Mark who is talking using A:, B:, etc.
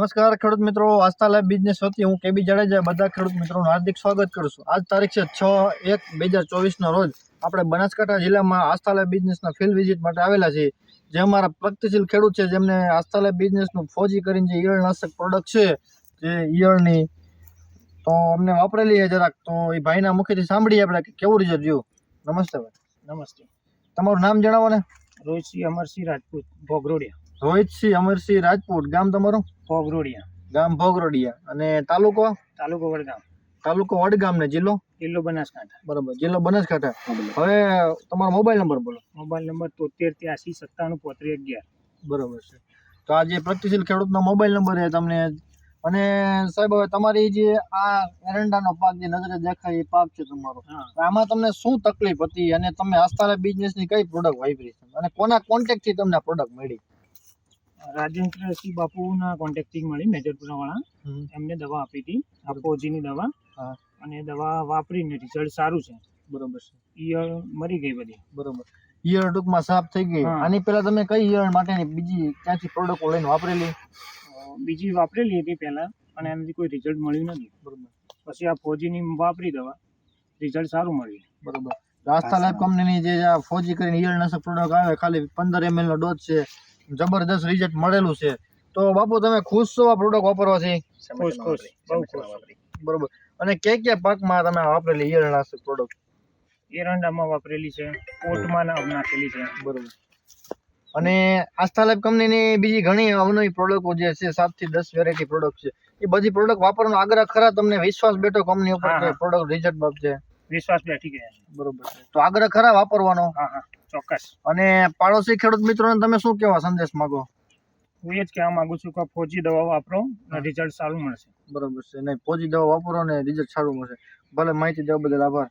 A: નમસ્કાર ખેડૂત મિત્રો આસ્થા લાઈવ બિઝનેસ વતી હું કેબી જાડેજા બધા ખેડૂત મિત્રોનું હાર્દિક સ્વાગત કરું છું. આજ તારીખ છે છ એક બે હજાર ચોવીસનો રોજ આપણે બનાસકાંઠા જિલ્લામાં આસ્થા લાઈવ બિઝનેસના ફિલ્ડ વિઝિટ માટે આવેલા છીએ. જે અમારા પ્રગતિશીલ ખેડૂત છે, જેમને આસ્થા લાઈવ બિઝનેસનું ફોજી કરીને જે ઈયળનાશક પ્રોડક્ટ છે, જે ઈયળની તો અમને વાપરેલી છે જરાક. તો એ ભાઈના મુખેથી સાંભળીએ આપણે કે કેવું રિઝલ્ટ રહ્યું. નમસ્તે ભાઈ.
B: નમસ્તે.
A: તમારું નામ જણાવો ને.
B: રોહિતસિંહ અમરસિંહ રાજપૂત, ભોગરોડિયા.
A: રોહિતસિંહ અમરસિંહ રાજપૂત ગામ તમારું?
B: ભોગરોડિયા.
A: ગામ ભોગરોડિયા. અને તાલુકો?
B: તાલુકો વડગામ.
A: તાલુકો વડગામ ને જિલ્લો?
B: જિલ્લો બનાસકાંઠા.
A: બરોબર જિલ્લો બનાસકાંઠા. હવે તમારો મોબાઈલ નંબર બોલો.
B: મોબાઈલ નંબર તોતેર ત્યાસી સત્તાણું પોત્રી અગિયાર.
A: બરોબર છે. તો આ જે પ્રગતિશીલ ખેડૂતનો મોબાઈલ નંબર છે તમને અને સાહેબ હવે તમારી જે આ એરંડાનો પાક જે નજરે દેખાય એ પાક છે તમારો. આમાં તમને શું તકલીફ હતી? અને તમે આસ્થાલા બિઝનેસની કઈ પ્રોડક્ટ વાપરી અને કોના કોન્ટેક્ટથી તમને પ્રોડક્ટ મળી?
B: રાજેન્દ્રસિંહ બાપુના કોન્ટેક્ટથી મળી મેજરપુરા વાળા એમને દવા આપી હતી. આ ફોજીની દવા. અને દવા વાપરીને રિઝલ્ટ સારું છે.
A: બરોબર છે.
B: ઈયળ મરી ગઈ બધી.
A: બરોબર. ઈયળ ટૂંકમાં સાફ થઈ ગઈ. આની પહેલા તમે કઈ ઈયળ માટેની બીજી ક્યાંથી પ્રોડક્ટ લઈને વાપરેલી?
B: બીજી વાપરેલી હતી પહેલા પણ એનાથી કોઈ રિઝલ્ટ મળ્યું નથી.
A: બરોબર.
B: પછી આ ફોજીની વાપરી દવા. રિઝલ્ટ સારું મળ્યું.
A: બરોબર. રાસ્તા લાઈફ કંપનીની જે ફોજી કરીને ઈયળનાશક પ્રોડક્ટ આવે ખાલી પંદર એમએલ નો ડોઝ છે. જબરદસ્ત રિઝલ્ટ મળેલું છે. તો બાપુ તમે ખુશ છો આ પ્રોડક્ટ વાપરવાથી?
B: ખુશ ખુશ. બહુ ખુશ.
A: બરોબર. અને કયા કયા પાકમાં તમે વાપરેલી ઈયળનાશક પ્રોડક્ટ
B: એરંડામાં વાપરેલી છે પોટમાં ના- નાખેલી છે.
A: બરોબર. અને આસ્થા લાઈફ કંપનીની બીજી ઘણી અવનવી પ્રોડક્ટો જે છે સાતથી દસ વેરાયટી પ્રોડક્ટ છે. એ બધી પ્રોડક્ટ વાપરવાનો આગ્રહ ખરા? તમને વિશ્વાસ બેઠો કંપની ઉપર કે. પ્રોડક્ટ રિઝલ્ટ બાબતે?
B: વિશ્વાસ બેઠી ગયા
A: બરોબર. તો આગ્રહ ખરા વાપરવાનો?
B: હા હા. ચોક્કસ.
A: અને પાડોશી ખેડૂત મિત્રોને તમે શું કહેવા સંદેશ માંગો?
B: હું એ જ કહેવા માંગુ છું કે ફોજી દવા વાપરો અને રિઝલ્ટ સારું મળશે.
A: બરોબર છે. નહીં ફોજી દવા વાપરો ને રિઝલ્ટ સારું મળશે. ભલે માહિતી દેવા બદલ આભાર.